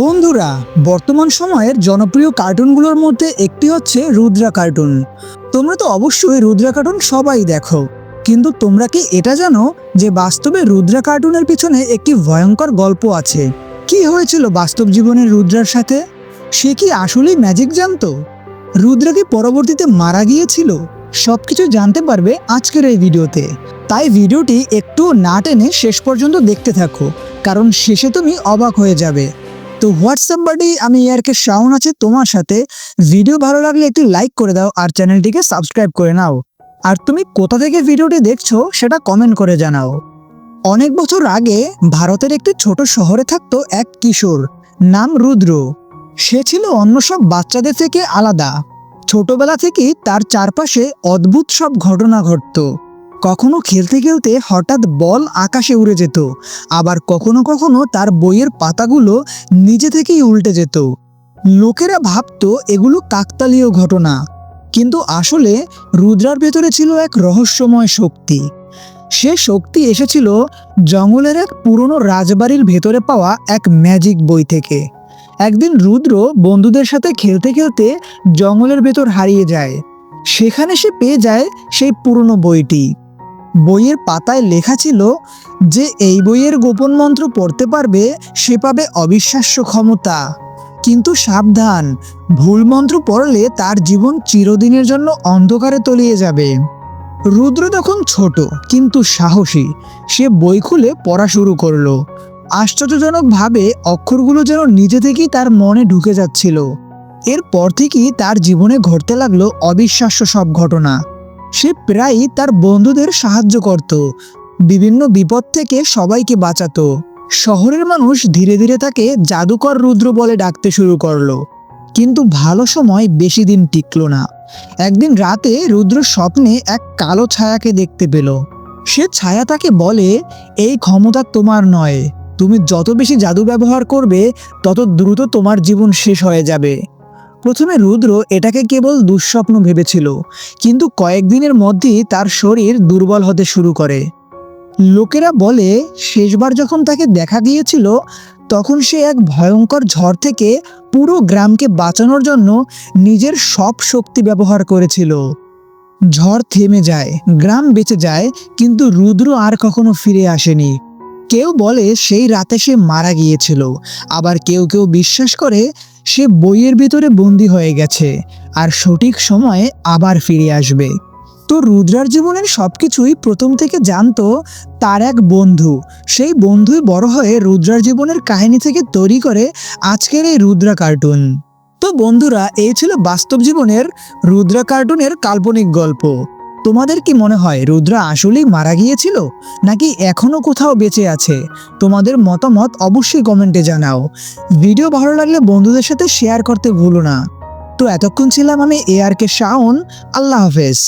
বন্ধুরা, বর্তমান সময়ের জনপ্রিয় কার্টুনগুলোর মধ্যে একটি হচ্ছে রুদ্রা কার্টুন। তোমরা তো অবশ্যই রুদ্রা কার্টুন সবাই দেখো। কিন্তু তোমরা কি এটা জানো যে বাস্তবে রুদ্রা কার্টুনের পিছনে একটি ভয়ঙ্কর গল্প আছে? কি হয়েছিল বাস্তব জীবনের রুদ্রার সাথে? সে কি আসলেই ম্যাজিক জানতো? রুদ্রা কি পরবর্তীতে মারা গিয়েছিল? সবকিছু জানতে পারবে আজকের এই ভিডিওতে। তাই ভিডিওটি একটু না টেনে শেষ পর্যন্ত দেখতে থাকো, কারণ শেষে তুমি অবাক হয়ে যাবে। তো হোয়াটসঅ্যাপ বাডি, আমি ইয়ারকে শাওন আছে তোমার সাথে। ভিডিও ভালো লাগলে একটি লাইক করে দাও আর চ্যানেলটিকে সাবস্ক্রাইব করে নাও। আর তুমি কোথা থেকে ভিডিওটি দেখছ সেটা কমেন্ট করে জানাও। অনেক বছর আগে ভারতের একটি ছোট শহরে থাকতো এক কিশোর, নাম রুদ্র। সে ছিল অন্য সব বাচ্চাদের থেকে আলাদা। ছোটবেলা থেকেই তার চারপাশে অদ্ভুত সব ঘটনা ঘটতো। কখনো খেলতে খেলতে হঠাৎ বল আকাশে উড়ে যেত, আবার কখনো কখনো তার বইয়ের পাতাগুলো নিজে থেকেই উল্টে যেত। লোকেরা ভাবতো এগুলো কাকতালীয় ঘটনা, কিন্তু আসলে রুদ্রার ভেতরে ছিল এক রহস্যময় শক্তি। সে শক্তি এসেছিল জঙ্গলের এক পুরনো রাজবাড়ির ভেতরে পাওয়া এক ম্যাজিক বই থেকে। একদিন রুদ্র বন্ধুদের সাথে খেলতে খেলতে জঙ্গলের ভেতর হারিয়ে যায়। সেখানে সে পেয়ে যায় সেই পুরনো বইটি। বইয়ের পাতায় লেখা ছিল যে এই বইয়ের গোপন মন্ত্র পড়তে পারবে সে পাবে অবিশ্বাস্য ক্ষমতা। কিন্তু সাবধান, ভুল মন্ত্র পড়লে তার জীবন চিরদিনের জন্য অন্ধকারে তলিয়ে যাবে। রুদ্র তখন ছোট, কিন্তু সাহসী। সে বই খুলে পড়া শুরু করল। আশ্চর্যজনকভাবে অক্ষরগুলো যেন নিজে থেকেই তার মনে ঢুকে যাচ্ছিল। এরপর থেকেই তার জীবনে ঘটতে লাগল অবিশ্বাস্য সব ঘটনা। সে প্রায়ই তার বন্ধুদের সাহায্য করত। বিভিন্ন বিপদ থেকে সবাইকে বাঁচাতো। শহরের মানুষ ধীরে ধীরে তাকে জাদুকর রুদ্র বলে ডাকতে শুরু করল। কিন্তু ভালো সময় বেশি দিন টিকলো না। একদিন রাতে রুদ্র স্বপ্নে এক কালো ছায়াকে দেখতে পেল। সে ছায়া তাকে বলে, এই ক্ষমতা তোমার নয়। তুমি যত বেশি জাদু ব্যবহার করবে, তত দ্রুত তোমার জীবন শেষ হয়ে যাবে। প্রথমে রুদ্র এটাকে কেবল দুঃস্বপ্ন ভেবেছিল, কিন্তু কয়েকদিনের মধ্যেই তার শরীর দুর্বল হতে শুরু করে। লোকেরা বলে, শেষবার যখন তাকে দেখা গিয়েছিল, তখন সে এক ভয়ঙ্কর ঝড় থেকে পুরো গ্রামকে বাঁচানোর জন্য নিজের সব শক্তি ব্যবহার করেছিল। ঝড় থেমে যায়, গ্রাম বেঁচে যায়, কিন্তু রুদ্র আর কখনো ফিরে আসেনি। কেউ বলে, সেই রাতে সে মারা গিয়েছিল। আবার কেউ কেউ বিশ্বাস করে সে বইয়ের ভিতরে বন্দি হয়ে গেছে আর সঠিক সময়ে আবার ফিরে আসবে। তো রুদ্রার জীবনের সবকিছুই প্রথম থেকে জানতো তার এক বন্ধু। সেই বন্ধুই বড় হয়ে রুদ্রার জীবনের কাহিনী থেকে তৈরি করে আজকের এই রুদ্রা কার্টুন। তো বন্ধুরা, এই ছিল বাস্তব জীবনের রুদ্রা কার্টুনের কাল্পনিক গল্প। তোমাদের কি মনে হয় রুদ্রা আসলেই মারা গিয়েছিল? নাকি এখনও কোথাও বেঁচে আছে? তোমাদের মতামত অবশ্যই কমেন্টে জানাও। ভিডিও ভালো লাগলে বন্ধুদের সাথে শেয়ার করতে ভুলো না। তো এতক্ষণ ছিলাম আমি এ আর কে শাওন আল্লাহ হাফেজ।